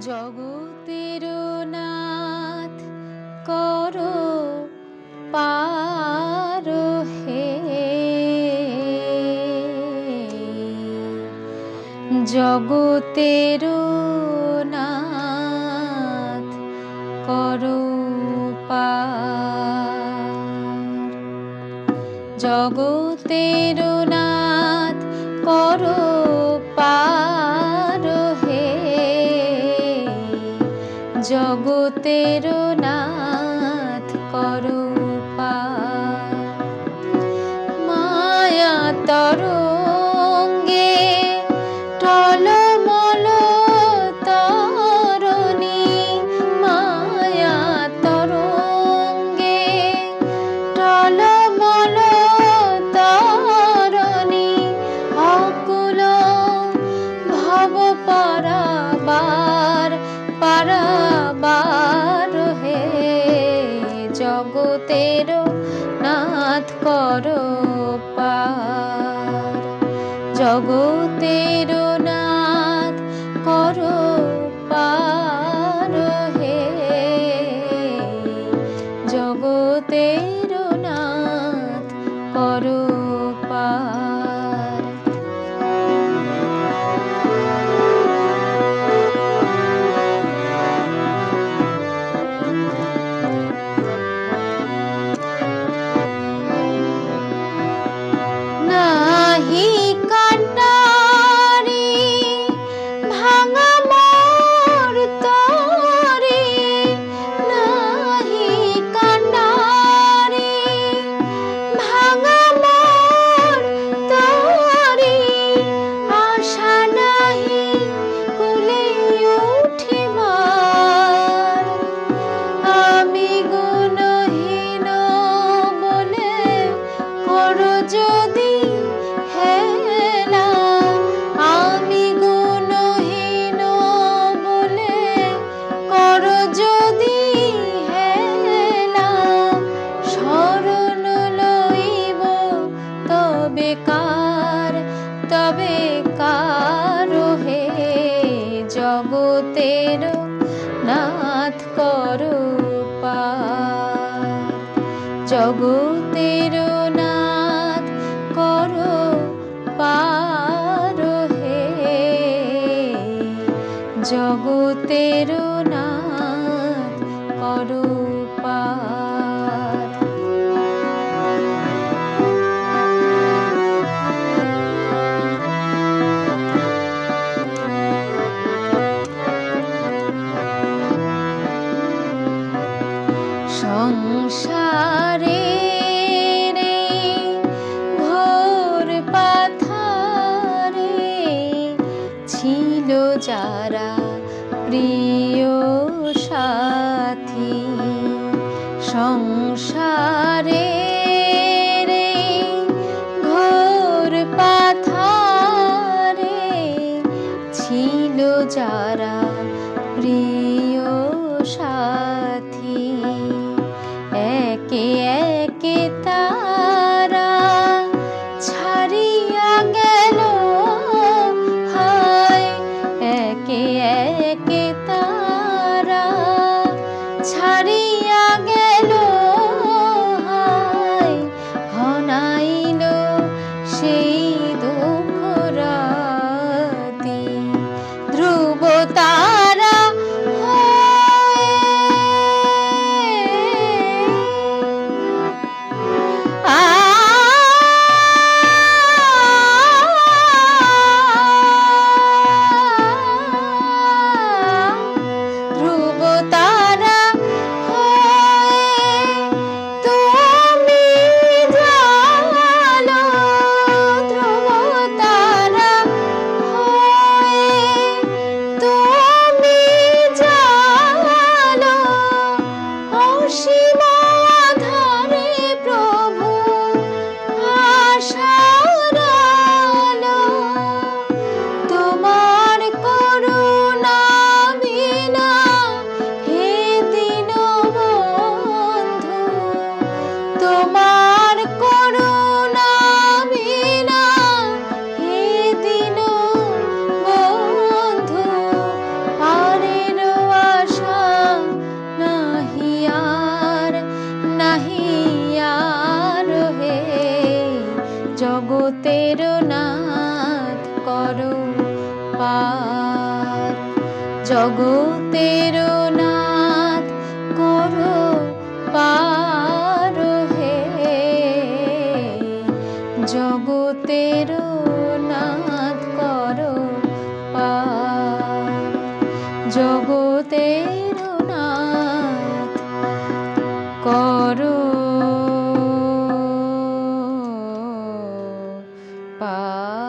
জগতের নাথ করো পার হে। জগতের নাথ করো পার। জগতের নাথ করো জগতের নাথ করো পা জগতের নাথ কর জগতের জগতের নাথ কর পারো হে। জগতের নাথ ছিল যারা প্রিয় 是吗？তেরো নাথ কর পার। জগতের নাথ কর পার হে। জগতের নাথ কর পার। জগতের 把